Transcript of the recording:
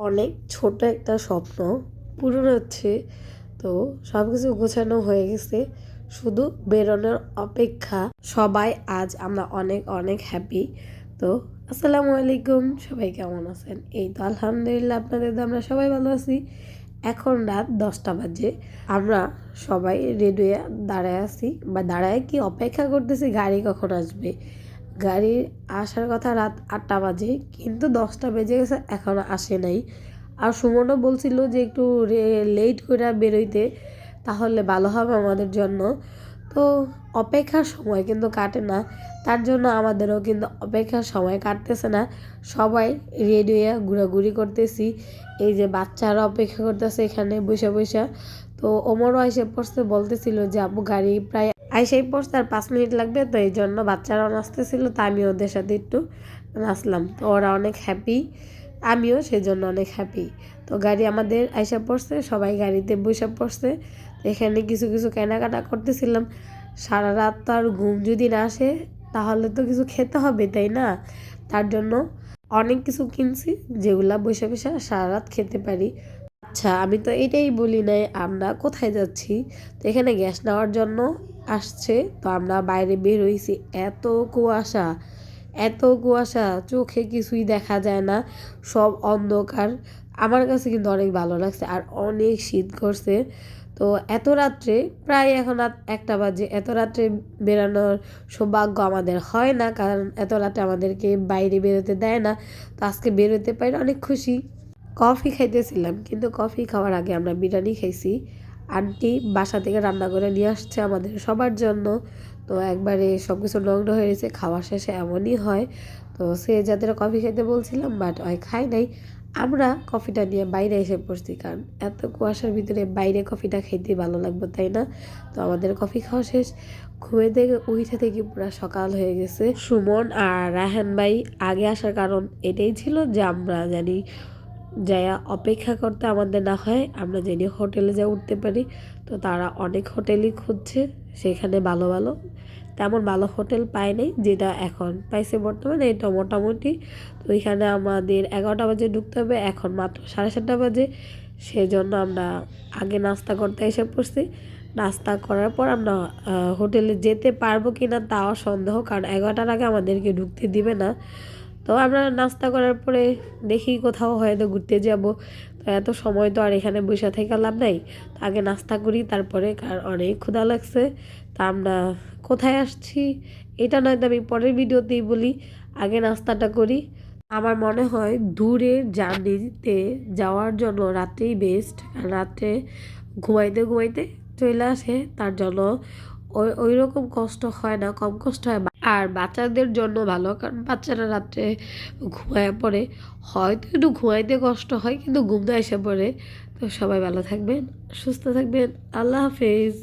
অনেক ছোট একটা স্বপ্ন, পূরণ হচ্ছে। তো সব কিছু গোছানো হয়ে গেছে। শুধু বেরোনোর অপেক্ষা। সবাই আজ আমরা অনেক অনেক হ্যাপি তো আসসালামু আলাইকুম, সবাই কেমন আছেন? এই তো আলহামদুলিল্লাহ, আপনাদের আমরা সবাই ভালো আছি। এখন রাত দশটা বাজে। আমরা সবাই রেডি দাঁড়ায় আছি। বা দাঁড়ায় কি অপেক্ষা করতেছি, গাড়ি কখন আসবে? গাড়ির আসার কথা রাত আটটা বাজে, কিন্তু দশটা বেজে গেছে এখনও আসে নাই। আর সুমনও বলছিল যে একটু লেট করে বেরোইতে, তাহলে ভালো হবে আমাদের জন্য। তো অপেক্ষার সময় কিন্তু কাটে না, তার জন্য আমাদেরও কিন্তু অপেক্ষার সময় কাটতেছে না। সবাই রেডি হয়ে ঘোরাঘুরি করতেছি, এই যে বাচ্চারা অপেক্ষা করতেছে এখানে বসে বসে। তো ওমরও এসে পড়তে বলতেছিল যে আবু গাড়ি প্রায় আইসাই পড়ছে আর পাঁচ মিনিট লাগবে, তো এই জন্য বাচ্চারাও নাচতেছিল, তা আমি ওদের সাথে একটু নাচলাম। তো ওরা অনেক হ্যাপি আমিও সেজন্য অনেক হ্যাপি তো গাড়ি আমাদের আইসা পড়ছে, সবাই গাড়িতে বসে পড়ছে। এখানে কিছু কিছু কেনাকাটা করতেছিলাম। সারা রাত তো আর ঘুম যদি না আসে, তাহলে তো কিছু খেতে হবে, তাই না? তার জন্য অনেক কিছু কিনছি, যেগুলা বসে বসে সারা রাত খেতে পারি। আচ্ছা আমি তো এটাই বলি নাই, আমরা কোথায় যাচ্ছি? তো এখানে গ্যাস নেওয়ার জন্য আসছে, তো আমরা বাইরে বের হয়েছি এত কুয়াশা এত কুয়াশা, চোখে কিছুই দেখা যায় না, সব অন্ধকার। আমার কাছে কিন্তু অনেক ভালো লাগছে, আর অনেক শীত করছে। তো এত রাত্রে, প্রায় এখন একটা বাজে, এত রাত্রে বেরানোর সৌভাগ্য আমাদের হয় না, কারণ এত রাতে আমাদেরকে বাইরে বেরোতে দেয় না। তো আজকে বেরোতে পারি অনেক খুশি। কফি খাইতেছিলাম, কিন্তু কফি খাওয়ার আগে আমরা বিরিয়ানি খাইছি। আন্টি বাসা থেকে রান্না করে নিয়ে আসছে আমাদের সবার জন্য। তো একবারে সব কিছু নগ্ন হয়ে গেছে, খাওয়া শেষে এমনই হয়। তো সে যাদের কফি খেতে বলছিলাম বাট ওই খাই নাই। আমরা কফিটা নিয়ে বাইরে এসে পড়ছি, কারণ এত কুয়াশার ভিতরে বাইরে কফিটা খেতে ভালো লাগবে, তাই না? তো আমাদের কফি খাওয়া শেষ। ঘুমে থেকে উঠে থেকে পুরো সকাল হয়ে গেছে। সুমন আর রাহান ভাই আগে আসার কারণ এটাই ছিল যে আমরা জানি যায়া অপেক্ষা করতে আমাদের না হয়, আমরা জেনে হোটেলে যা উঠতে পারি, তো তারা অনেক হোটেলই খুঁজছে, সেখানে ভালো ভালো, তেমন ভালো হোটেল পায় নাই, যেটা এখন পাইছে বর্তমানে, এটা মোটামুটি। তো ওইখানে আমাদের এগারোটা বাজে ঢুকতে হবে, এখন মাত্র সাড়ে সাতটা বাজে, সেজন্য আমরা আগে নাস্তা করতে এসে পড়ছি। নাস্তা করার পর আমরা হোটেলে যেতে পারব কি না তাও সন্দেহ, কারণ এগারোটার আগে আমাদেরকে ঢুকতে দিবে না। তো আমরা নাস্তা করার পরে দেখি কোথাও হয়তো ঘুরতে যাব। তো এত সময় তো আর এখানে বসে থেকে লাভ নাই। আগে নাস্তা করি, তারপরে কারণ অনেক ক্ষুধা লাগছে। তা আমরা কোথায় আসছি? এটা নয়তো আমি পরের ভিডিওতেই বলি। আগে নাস্তাটা করি। আমার মনে হয় দূরে জার্নিতে যাওয়ার জন্য রাত্রেই বেস্ট রাত্রে ঘুমাইতে ঘুমাইতে চলে আসে। তার জন্য ওই ওই রকম কষ্ট হয় না, কম কষ্ট হয়। আর বাচ্চাদের জন্য ভালো, কারণ বাচ্চারা রাত্রে ঘুমায় পড়ে। হয়তো একটু ঘুমাইতে কষ্ট হয়, কিন্তু ঘুমতে এসে পড়ে। তো সবাই ভালো থাকবেন, সুস্থ থাকবেন। আল্লাহ হাফেজ।